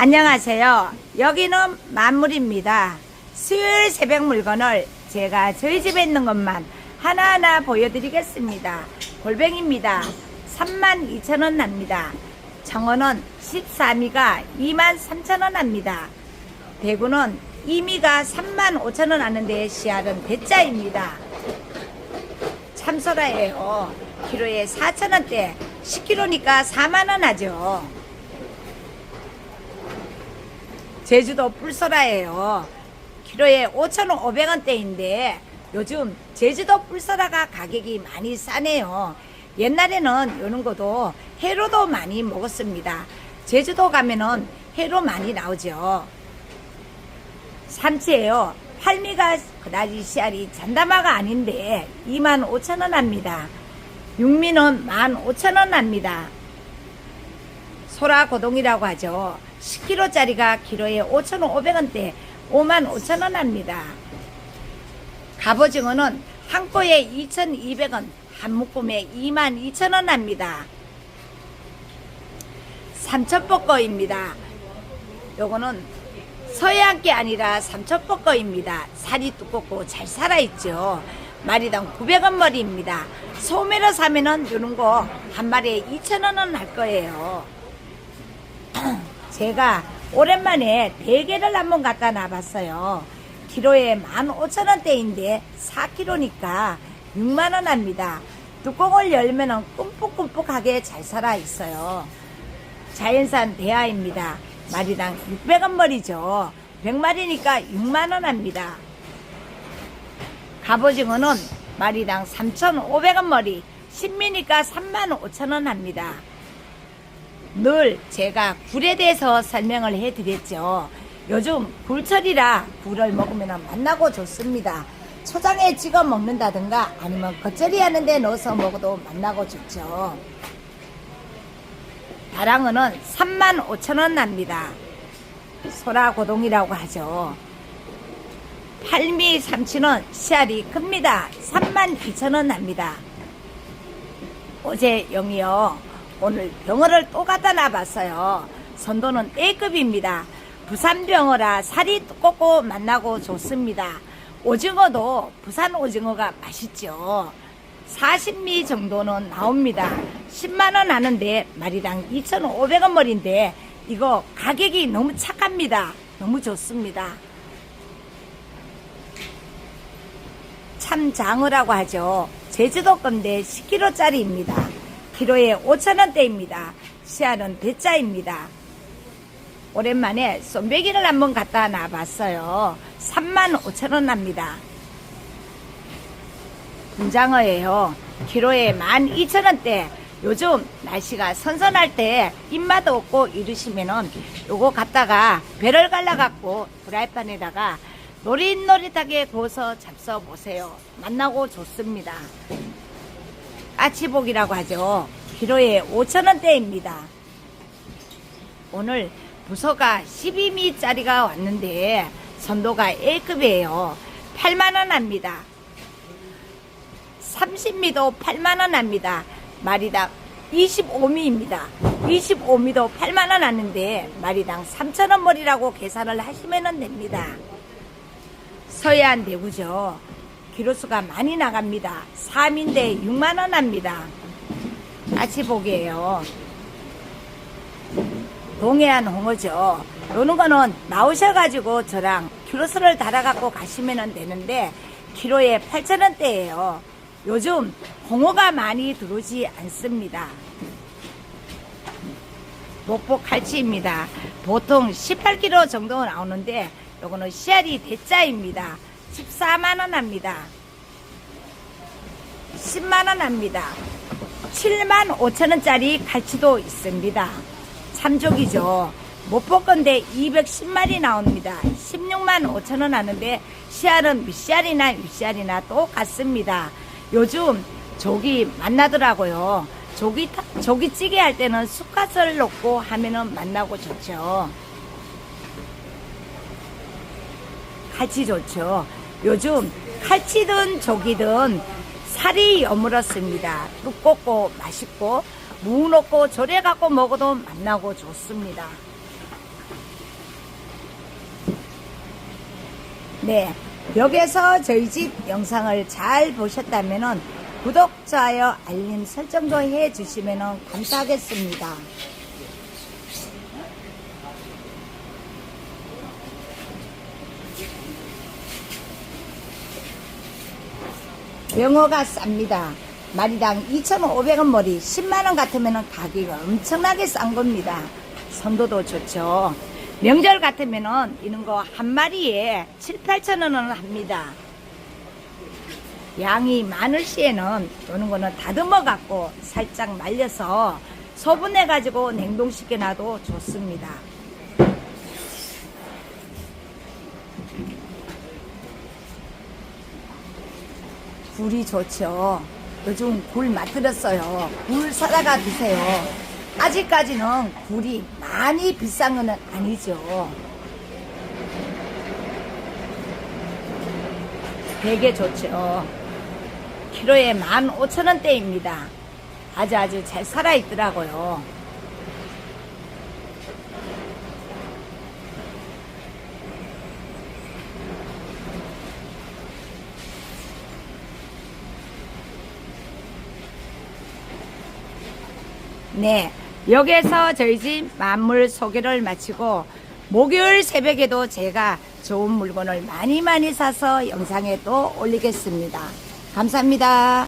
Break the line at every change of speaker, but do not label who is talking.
안녕하세요. 여기는 만물입니다. 수요일 새벽 물건을 제가 저희 집에 있는 것만 하나하나 보여드리겠습니다. 골뱅입니다. 32,000원 납니다. 청어는 13미가 23,000원 납니다. 대구는 2미가 35,000원 하는데 씨알은 대짜입니다. 참소라예요. 키로에 4,000원대 10kg니까 4만원 하죠. 제주도 뿔소라예요. 키로에 5,500원대인데 요즘 제주도 뿔소라가 가격이 많이 싸네요. 옛날에는 요런 것도 회로도 많이 먹었습니다. 제주도 가면은 회로 많이 나오죠. 삼치예요. 팔미가 그다지 씨알이 잔다마가 아닌데 25,000원 합니다. 육미는 15,000원 합니다. 소라 고동이라고 하죠. 10kg짜리가 키로에 5,500원대 55,000원 합니다. 갑오징어는 한 꼬에 2,200원, 한 묶음에 22,000원 합니다. 삼천볶어입니다. 요거는 서해안게 아니라 삼천볶어입니다. 살이 두껍고 잘 살아있죠. 마리당 900원 머리입니다. 소매로 사면은 요런 거 한 마리에 2,000원은 할 거예요. 제가 오랜만에 대게를 한번 갖다 놔봤어요. 키로에 15,000원대인데 4kg니까 6만원 합니다. 뚜껑을 열면은 끔뻑끔뻑하게 잘 살아있어요. 자연산 대하입니다. 마리당 600원 머리죠. 100마리니까 6만원 합니다. 갑오징어는 마리당 3,500원 머리, 10미니까 3만 5천원 합니다. 늘 제가 굴에 대해서 설명을 해드렸죠. 요즘 굴철이라 굴을 먹으면 만나고 좋습니다. 초장에 찍어 먹는다든가 아니면 겉절이 하는데 넣어서 먹어도 만나고 좋죠. 다랑어는 3만 5천원 납니다. 소라고동이라고 하죠. 팔미 삼치는 씨알이 큽니다. 3만 2천원 납니다. 어제 영이요. 오늘 병어를 또 갖다 놔봤어요. 선도는 A급입니다. 부산 병어라 살이 두껍고 만나고 좋습니다. 오징어도 부산 오징어가 맛있죠. 40미 정도는 나옵니다. 10만원 하는데 마리당 2,500원 머리인데 이거 가격이 너무 착합니다. 너무 좋습니다. 참장어라고 하죠. 제주도 건데 10kg짜리입니다. 키로에 5천원대입니다. 씨알은 대짜입니다. 오랜만에 쏨배기를 한번 갖다 놔봤어요. 3만 5천원 납니다. 분장어예요. 키로에 12,000원대. 요즘 날씨가 선선할 때 입맛 없고 이러시면은 요거 갖다가 배를 갈라갖고 프라이팬에다가 노릿노릿하게 구워서 잡숴 보세요. 만나고 좋습니다. 까치복이라고 하죠. 키로에 5천원대입니다. 오늘 부서가 12미짜리가 왔는데 선도가 A급이에요. 8만원 합니다. 30미도 8만원 합니다. 마리당 25미입니다. 25미도 8만원 하는데 마리당 3천원 머리라고 계산을 하시면 됩니다. 서해안 대구죠. 기로수가 많이 나갑니다. 3인데 6만원 합니다. 까치복이에요. 동해안 홍어죠. 요는 거는 나오셔가지고 저랑 키로수를 달아갖고 가시면 되는데 키로에 8천원대예요. 요즘 홍어가 많이 들어오지 않습니다. 목포 칼치입니다. 보통 18kg 정도 나오는데 요거는 씨알이 대짜입니다. 14만원 합니다. 10만원 합니다. 7만 5천원짜리 갈치도 있습니다. 참족이죠. 못볼 건데 210마리 나옵니다. 16만 5천원 하는데 씨알은 밑씨알이나 윗씨알이나 똑같습니다. 요즘 조기 만나더라고요. 조기, 타- 조기찌개 할 때는 쑥갓을 넣고 하면은 만나고 좋죠. 같이 좋죠. 요즘 칼치든 조기든 살이 여물었습니다. 두껍고 맛있고 무 넣고 절여 갖고 먹어도 맛나고 좋습니다. 네, 여기에서 저희 집 영상을 잘 보셨다면 구독, 좋아요, 알림 설정도 해주시면 감사하겠습니다. 명어가 쌉니다. 마리당 2,500원 머리 10만원 같으면 가격이 엄청나게 싼 겁니다. 선도도 좋죠. 명절 같으면은 이런 거 한 마리에 7, 8천원은 합니다. 양이 많을 시에는 요는 거는 다듬어 갖고 살짝 말려서 소분해 가지고 냉동시켜 놔도 좋습니다. 굴이 좋죠. 요즘 굴 맛들었어요. 굴 사다가 드세요. 아직까지는 굴이 많이 비싼 거는 아니죠. 되게 좋죠. 키로에 15,000원대입니다. 아주 아주 잘 살아있더라고요. 네. 여기에서 저희 집 만물 소개를 마치고 목요일 새벽에도 제가 좋은 물건을 많이 많이 사서 영상에 또 올리겠습니다. 감사합니다.